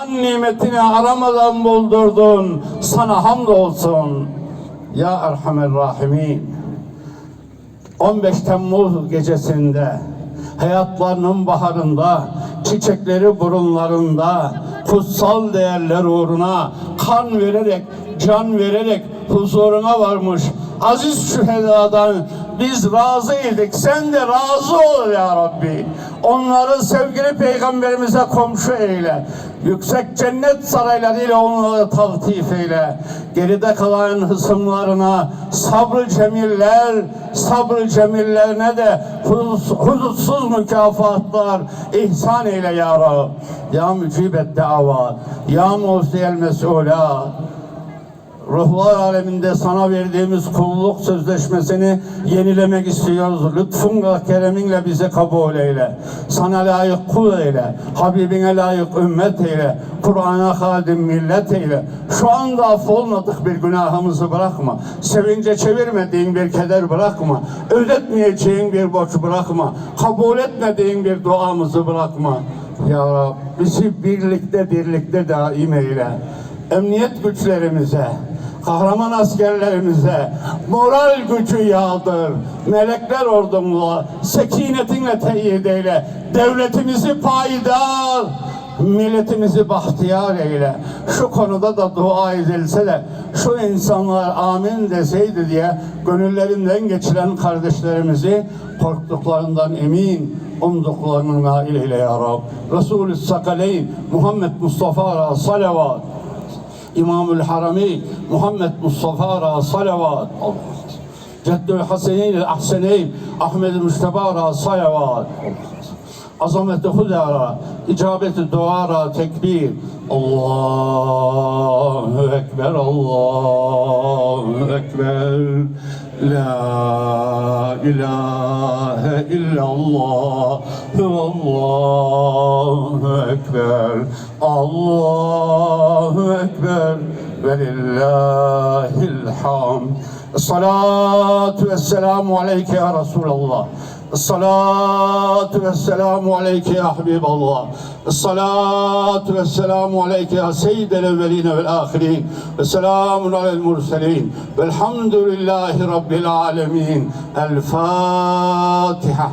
An nimetini aramadan buldurdun. Sana hamdolsun. Ya Erhamer Rahimin. 15 Temmuz gecesinde hayatlarının baharında çiçekleri burunlarında kutsal değerler uğruna kan vererek can vererek huzuruna varmış aziz şühedadan biz razıydık sen de razı ol ya Rabbi onları sevgili peygamberimize komşu eyle yüksek cennet saraylarıyla onları taltif eyle. Geride kalan hısımlarına sabrı cemiller sabrı cemillerine de hudus- hudutsuz mükafatlar ihsan eyle ya Rab. Ya mücibet davat ya muhtiyel mesulat Ruhlar aleminde sana verdiğimiz kulluk sözleşmesini yenilemek istiyoruz. Lütfunla, kereminle bizi kabul eyle. Sana layık kul eyle. Habibine layık ümmet eyle. Kur'an'a hadim millet eyle. Şu anda affolmadık bir günahımızı bırakma. Sevince çevirmediğin bir keder bırakma. Ödetmeyeceğin bir borç bırakma. Kabul etmediğin bir duamızı bırakma. Ya Rab bizi birlikte birlikte daim eyle emniyet güçlerimize, kahraman askerlerimize moral gücü yağdır. Melekler ordumla, sekinetinle teyit eyle. Devletimizi payidar, milletimizi bahtiyar eyle. Şu konuda da dua edilse de şu insanlar amin deseydi diye gönüllerinden geçiren kardeşlerimizi korktuklarından emin, umduklarının nail eyle ya Rab. Resulü Sakaleyn, Muhammed Mustafa salavat. İmamül Harameyn Muhammed Mustafa Ra salavat. Ceddül Haseneyn Ahseneyn Ahmed Mustafa Ra salavat. Azameti Huda Ra, icabeti dua Ra tekbir. Allahu Ekber, Allahu Ekber. La ilahe illallah Allahu Ekber Ekber ولله الحمد. الصلاة والسلام عليك يا رسول الله. الصلاة والسلام عليك يا حبيب الله. الصلاة والسلام عليك يا سيد الأولين والآخرين. السلام على المرسلين. والحمد لله رب العالمين. الفاتحة.